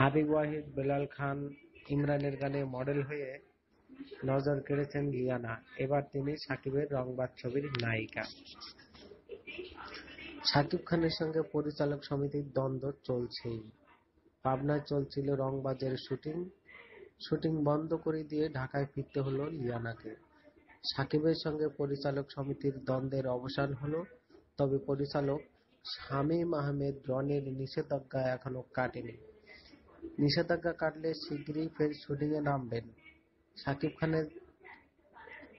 হাবিব ওয়াহিদ, বেলাল খান, ইমরানের গানে মডেল হয়ে নজর কেড়েছেন লিয়ানা। এবার তিনি সাকিবের রংবাজ ছবির নায়িকা। সাকিব খানের সঙ্গে পরিচালক সমিতির দ্বন্দ্ব চলছেই। পাবনায় চলছিল রংবাজের শুটিং। শুটিং বন্ধ করে দিয়ে ঢাকায় ফিরতে হলো লিয়ানাকে। সাকিবের সঙ্গে পরিচালক সমিতির দ্বন্দ্বের অবসান হলো, তবে পরিচালক শামীম আহমেদ রনের নিষেধাজ্ঞা এখনও কাটেনি। নিষেধাজ্ঞা কাটলে শিগগিরই ফের শুটিংয়ে নামবেন।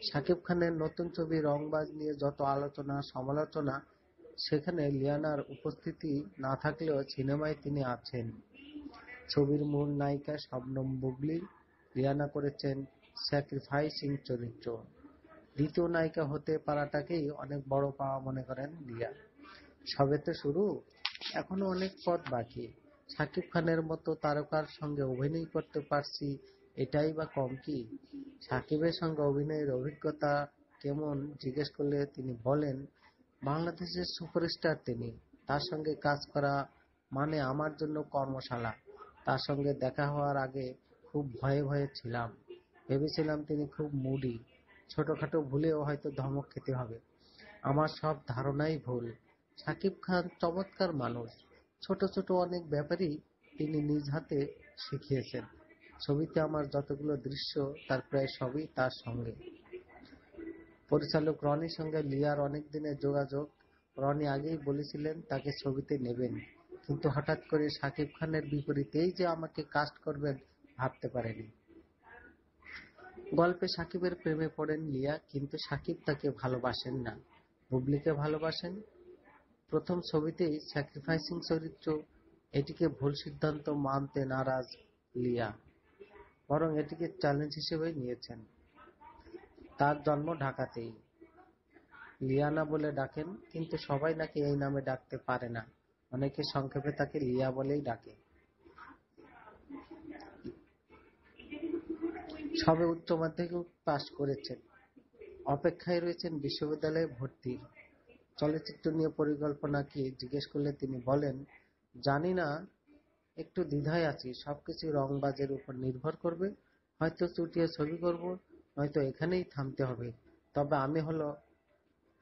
শাকিব খানের নতুন ছবি রংবাজ নিয়ে যত আলোচনা, সমালোচনা, সেখানে লিয়ানার উপস্থিতি না থাকলেও সিনেমায় তিনি আছেন। ছবির মূল নায়িকা শবনম বুবলি লিয়ানা করেছেন স্যাক্রিফাইসিং চরিত্র। দ্বিতীয় নায়িকা হতে পারাটাকেই অনেক বড় পাওয়া মনে করেন লিয়া। সবে তো শুরু, এখনও অনেক পথ বাকি। শাকিব খানের মতো তারকার সঙ্গে অভিনয় করতে পারছি, এটাই বা কম কি? সাকিবের সঙ্গে অভিনয়ের অভিজ্ঞতা কেমন? জিজ্ঞেস করলে তিনি বলেন, বাংলাদেশের সুপারস্টার তিনি। তার সঙ্গে কাজ করা মানে আমার জন্য কর্মশালা। তার সঙ্গে দেখা হওয়ার আগে খুব ভয়ে ভয়ে ছিলাম। ভেবেছিলাম তিনি খুব মুডি। ছোটখাটো ভুলেও হয়তো ধমক খেতে হবে। আমার সব ধারণাই ভুল। সাকিব খান চমৎকার মানুষ। ছোট ছোট অনেক ব্যাপারই তিনি নিজ হাতে শিখিয়েছেন। ছবিতে আমার যতগুলো দৃশ্য, তার প্রায় সবই তার সঙ্গে। পরিচালক রনির সঙ্গে লিয়ার অনেক দিনের যোগাযোগ। রনি আগেই বলেছিলেন, তাকে ছবিতে নেবেন। কিন্তু হঠাৎ করে সাকিব খানের বিপরীতেই যে আমাকে কাস্ট করবেন, ভাবতে পারেনি। গল্পে সাকিবের প্রেমে পড়েন লিয়া, কিন্তু সাকিব তাকে ভালোবাসেন না। বুবলিকে ভালোবাসেন প্রথম ছবিতেই স্যাক্রিফাইসিং চরিত্র এটিকে ভুল সিদ্ধান্ত মানতে নারাজ লিয়া, বরং এটিকে চ্যালেঞ্জ হিসেবে নিয়েছেন। তার জন্ম ঢাকাতেই। লিয়ানা বলে ডাকেন, কিন্তু সবাই নাকি এই নামে ডাকতে পারে না। অনেকে সংক্ষেপে তাকে লিয়া বলেই ডাকে। সবে উচ্চ মাধ্যমিক পাশ করেছেন। অপেক্ষায় রয়েছেন বিশ্ববিদ্যালয়ে ভর্তির। চলচ্চিত্র নিয়ে পরিকল্পনা কি জিজ্ঞেস করলে তিনি বলেন, জানি না, একটু দ্বিধায় আছি। সবকিছু রংবাজের উপর নির্ভর করবে। হয়তো চুটিয়ে ছবি করব, নয়তো এখানেই থামতে হবে। তবে আমি হলো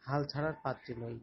হাল ছাড়ার পাত্রী নই।